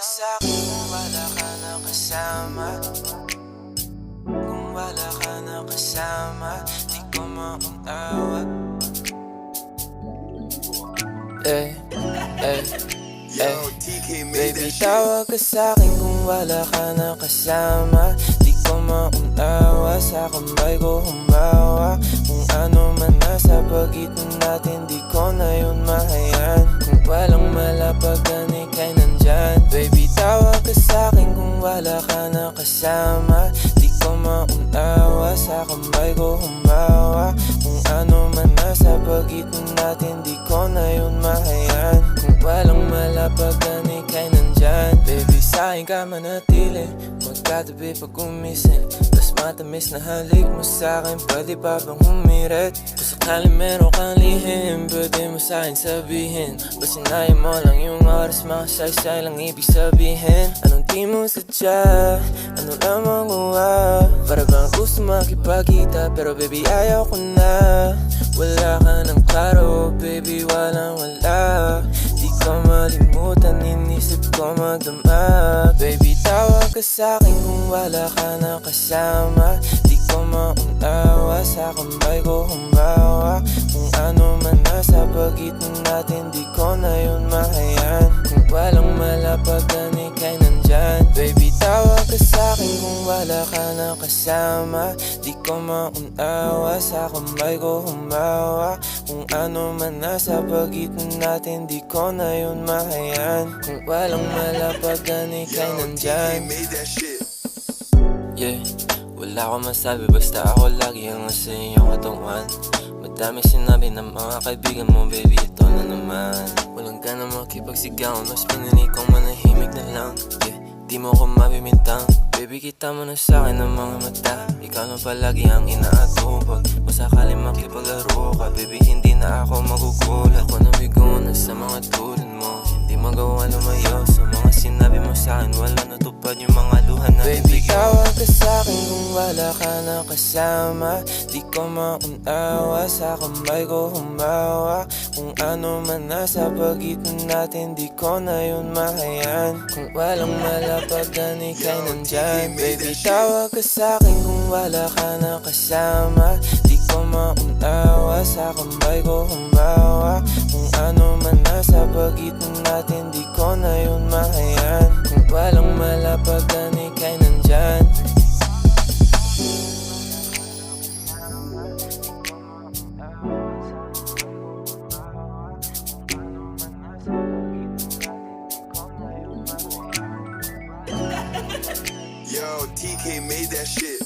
ka sa'kin kung wala ka na kasama Kung wala ka na kasama Di ko maunawa Eh, eh, eh Baby, tawag ka sa'kin kung wala ka na kasama. Di ko maunawa Sa kambay ko humawa Kung ano man nasa pagitan natin Di ko na yun mahayan Kung walang malapag wala ka na kasama. Di ko maunawa Sa kambay ko humawa. Kung ano man nasa pagitan natin Di ko na yun mahayan Kung walang malapag ikay nandyan Baby, sa'kin ka manatili Magkatabi pag gumising Tas matamis na halik mo sa'kin Pwede pa bang humirit? Kung sakali meron kang lihim Pwede mo sa'kin sabihin Basta sinaya mo lang yung oras Makasaysay lang ibig sabihin Anong di mo sadya? Ano lang magawa? Para bang gusto makipagkita Pero baby ayaw ko na Wala ka ng klaro Baby walang wala Di ko malimutan Inisip ko magdama Baby ka sa'kin Kung wala ka na kasama. Di ko maunawa Sa kambay ko humawa. Kung ano man nasa pagitan natin Di ko na yun mahayan Kung walang malapagan ikay nandyan. Baby wala ka na kasama. Di ko maunawa Sa kambay ko humawa. Kung ano man nasa pagitan natin Di ko na yun mahayan Kung walang malapagan ikay nandyan. Yeah, wala akong masabi basta ako lagi ang nasa iyong katawan. Madami sinabi ng mga kaibigan mo baby ito na naman. Walang ka na makipagsigaw mas pinili kong manahimik na lang. Yeah, di mo ko mabibintang Baby kita mo na sa'kin ng mga mata. Ikaw na palagi ang inaatupag Kung sakali makipaglaro ka Baby hindi na ako magugulat. Ako na sa mga tulad mo. Hindi magawa lumayo sa mga sinabi mo sa'kin Wala natupad yung mga luha na Baby tawag ka wala ka na kasama. Di ko maunawa Sa kambay ko humawa. Kung ano man nasa pagitan natin Di ko na yun mahayan Kung walang malapagan ikay nandyan. Baby tawag ka sa'kin kung wala ka na kasama. Di ko maunawa Sa kambay ko humawa. Kung ano man nasa pagitan natin Di ko na yun mahayan Kung walang malapagan TK made that shit.